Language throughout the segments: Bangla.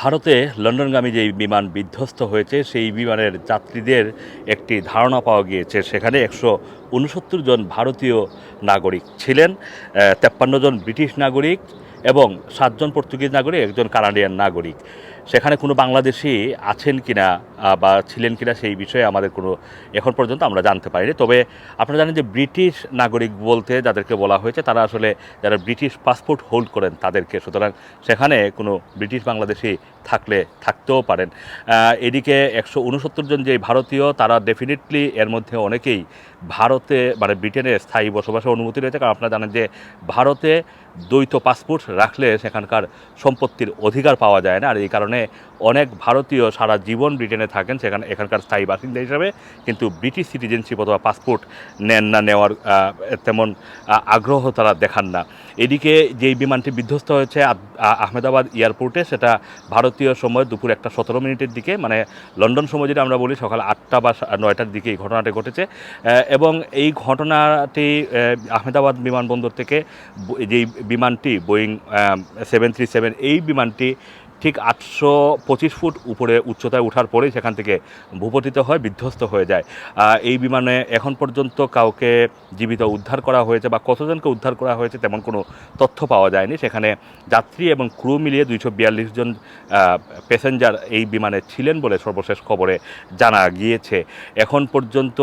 ভারতে লন্ডনগামী যে বিমান বিধ্বস্ত হয়েছে, সেই বিমানের যাত্রীদের একটি ধারণা পাওয়া গিয়েছে। সেখানে একশো উনসত্তর জন ভারতীয় নাগরিক ছিলেন তেপ্পান্ন জন ব্রিটিশ নাগরিক এবং সাতজন পর্তুগিজ নাগরিক, একজন কানাডিয়ান নাগরিক। সেখানে কোনো বাংলাদেশি আছেন কিনা বা ছিলেন কিনা সেই বিষয়ে আমাদের কোনো এখন পর্যন্ত আমরা জানতে পারিনি। তবে আপনারা জানেন যে ব্রিটিশ নাগরিক বলতে যাদেরকে বলা হয়েছে, তারা আসলে যারা ব্রিটিশ পাসপোর্ট হোল্ড করেন তাদেরকে। সুতরাং সেখানে কোনো ব্রিটিশ বাংলাদেশি থাকলে, থাকতেও পারেন। এদিকে একশো উনসত্তর জন যে ভারতীয়, তারা ডেফিনেটলি এর মধ্যে অনেকেই ভারতে মানে ব্রিটেনে স্থায়ী বসবাসের অনুমতি রয়েছে। কারণ আপনারা জানেন যে ভারতে দ্বৈত পাসপোর্ট রাখলে সেখানকার সম্পত্তির অধিকার পাওয়া যায় না। আর এই কারণে অনেক ভারতীয় সারা জীবন ব্রিটেনে থাকেন সেখানে, এখানকার স্থায়ী বাসিন্দা হিসাবে। কিন্তু ব্রিটিশ সিটিজেনশিপ অথবা পাসপোর্ট নেন না, নেওয়ার তেমন আগ্রহ তারা দেখান না। এদিকে যেই বিমানটি বিধ্বস্ত হয়েছে আহমেদাবাদ এয়ারপোর্টে, সেটা ভারতীয় সময় দুপুর একটা সতেরো মিনিটের দিকে মানে লন্ডন সময় যেটা আমরা বলি সকাল আটটা বা নয়টার দিকে এই ঘটনাটি ঘটেছে। এবং এই ঘটনাটি আহমেদাবাদ বিমানবন্দর থেকে যেই বিমানটি, বোয়িং সেভেন থ্রি সেভেন, এই বিমানটি ঠিক আটশো পঁচিশ ফুট উপরে উচ্চতায় ওঠার পরেই সেখান থেকে ভূপতিত হয় বিধ্বস্ত হয়ে যায়। এই বিমানে এখন পর্যন্ত কাউকে জীবিত উদ্ধার করা হয়েছে বা কতজনকে উদ্ধার করা হয়েছে তেমন কোনো তথ্য পাওয়া যায়নি। সেখানে যাত্রী এবং ক্রু মিলিয়ে দুইশো বিয়াল্লিশ জন প্যাসেঞ্জার এই বিমানে ছিলেন বলে সর্বশেষ খবরে জানা গিয়েছে। এখন পর্যন্ত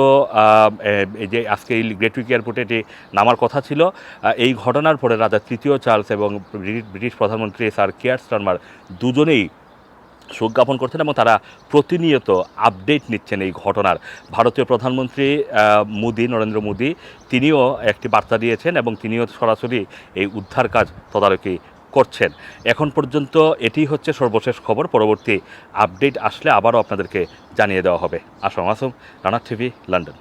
এই যে আজকে এই গ্রেটউইক এয়ারপোর্টে এটি নামার কথা ছিল এই ঘটনার পরে রাজা তৃতীয় চার্লস এবং ব্রিটিশ- প্রধানমন্ত্রী স্যার কেয়ার স্টারমার দুজনেই শোক জ্ঞাপন করছেন এবং তারা প্রতিনিয়ত আপডেট নিচ্ছেন এই ঘটনার। ভারতীয় প্রধানমন্ত্রী মোদি, নরেন্দ্র মোদি, তিনিও একটি বার্তা দিয়েছেন এবং তিনিও সরাসরি এই উদ্ধার কাজ তদারকি করছেন। এখন পর্যন্ত এটি হচ্ছে সর্বশেষ খবর। পরবর্তী আপডেট আসলে আবারও আপনাদেরকে জানিয়ে দেওয়া হবে। Assam Assam Rana TV, London.